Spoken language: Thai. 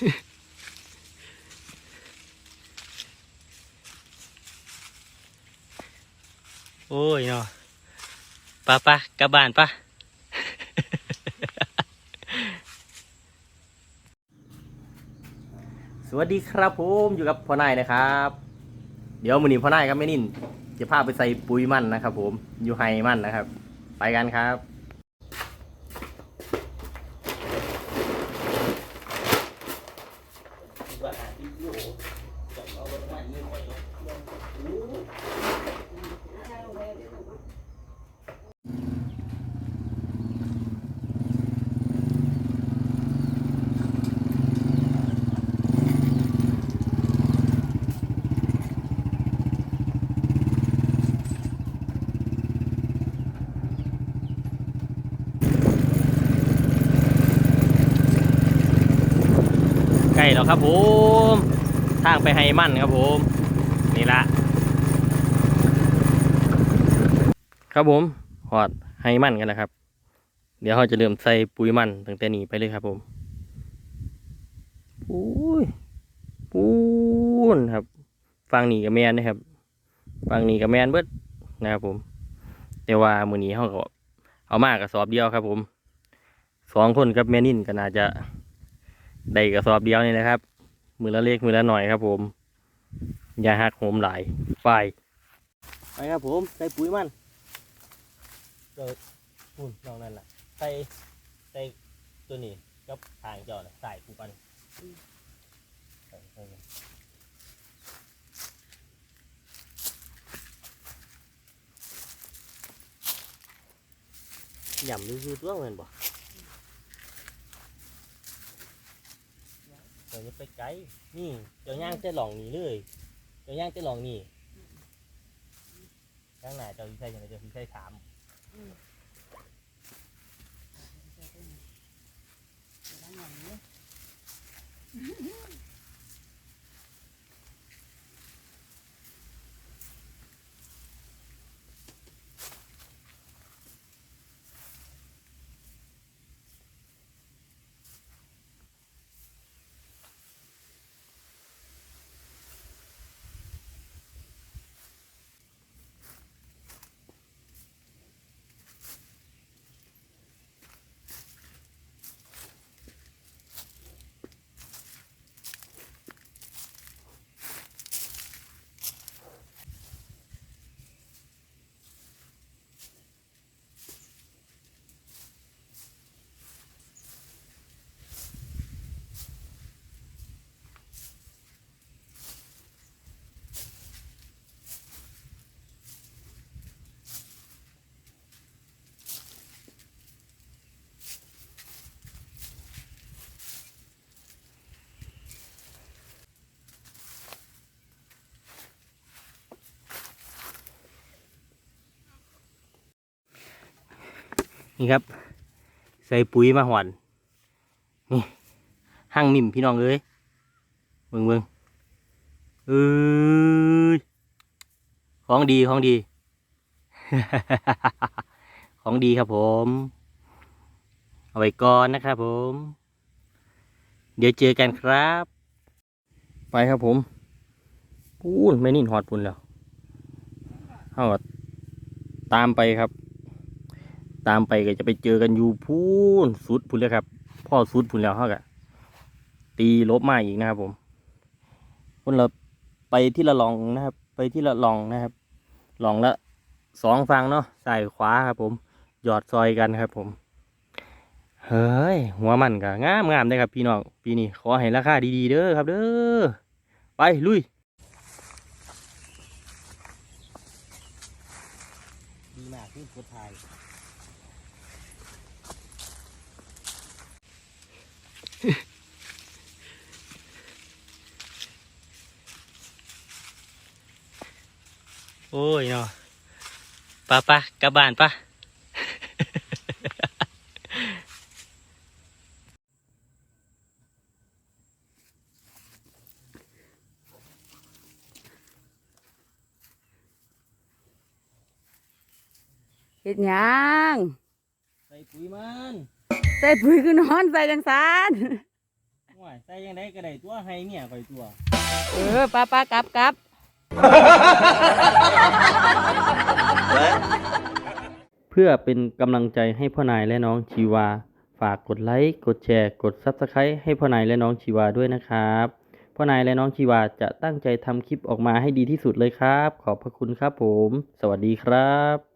โอ้ยเนาะปะปะกลับบ้านปะสวัสดีครับผมอยู่กับพ่อนายนะครับ เดี๋ยวมือนี้พ่อนายครับแม่นินจะพาไปใส่ปุ๋ยมันนะครับ ผมอยู่ไฮมันนะครับ ไปกันครับ ล้แล้วครับผมทางไปไฮมันครับผมนี่ละครับผมหอดไฮมันกันนะครับ เดี๋ยวเราจะเริ่มใส่ปุ๋ยมันตั้งแต่นี้ไปเลยครับผมอุ้ยปูนครับฟังนี่กับแมนนะครับฟังนี่กับแมนเบิดนะครับผม แต่ว่ามือนี้เขาก็เอามากกระสอบเดียวครับผมสองคนกับแมนินก็น่าจะ ได้กระสอบเดียวนี่นะครับ มือละเล็กมือละหน่อยครับ ผม อย่าหักโหมหลายไฟไปครับผมใส่ปุ๋ยมันเกิดปุ่นลองนั่นแหละใส่ใส่ตัวนี้กับทางจอนะใส่กูกันใส่ใส่หย่ำดูๆตัวเหมือนบ่ เดี๋ยวจะไปไกลนี่เดี๋ยวย่างจะหลองนี่เลยเดี๋ยวย่างจะหลองนี่ย่างหน้าเจ้าพี่ใช่ยังไงเจ้าพี่ใช่ถาม นี่ครับ ใส่ปุ๋ยมาหวานนี่หั่งมิ่มพี่น้องเอ้ยเบิ่งเบิ่งเอ้ยของดีของดี ของดีครับผม เอาไว้ก่อนนะครับผม เดี๋ยวเจอกันครับ ไปครับผมปูนไม่นิ่นหอดปุ่นแล้วเอาตามไปครับ ตามไปก็จะไปเจอกันอยู่พูนสุดพุนเลยครับ พ่อสุดพุนแล้วเขากะตีลบมาอีกนะครับผมคนเราไปที่ละลองนะครับ ไปที่ละลองนะครับลองละสองฟังเนาะใส่ขวาครับ ผมหยอดซอยกันครับ ผมเฮ้ยหัวมันก็งามงามได้ครับพี่น้องปีนี้ขอให้ราคาดีๆเด้อครับ เด้อไปลุยดีมากที่โคตรไทย โอ้ยเนาะปะปะกลับบ้านปะเฮ็ดหยังใส่ปุ๋ยมัน ใส่ปุ๋ยคือนอนใส่จังซานห่วว่าใส่ยังไงก็ได้ตัวให้เมียไปตัว เออป้าป้ากลับกลับเพื่อเป็นกำลังใจให้พ่อนายและน้องชีวา ฝากกดไลค์กดแชร์กด Subscribe ให้พ่อนายและน้องชีวาด้วยนะครับพ่อนายและน้องชีวาจะตั้งใจทำคลิปออกมาให้ดีที่สุดเลยครับ ขอบพระคุณครับผม สวัสดีครับ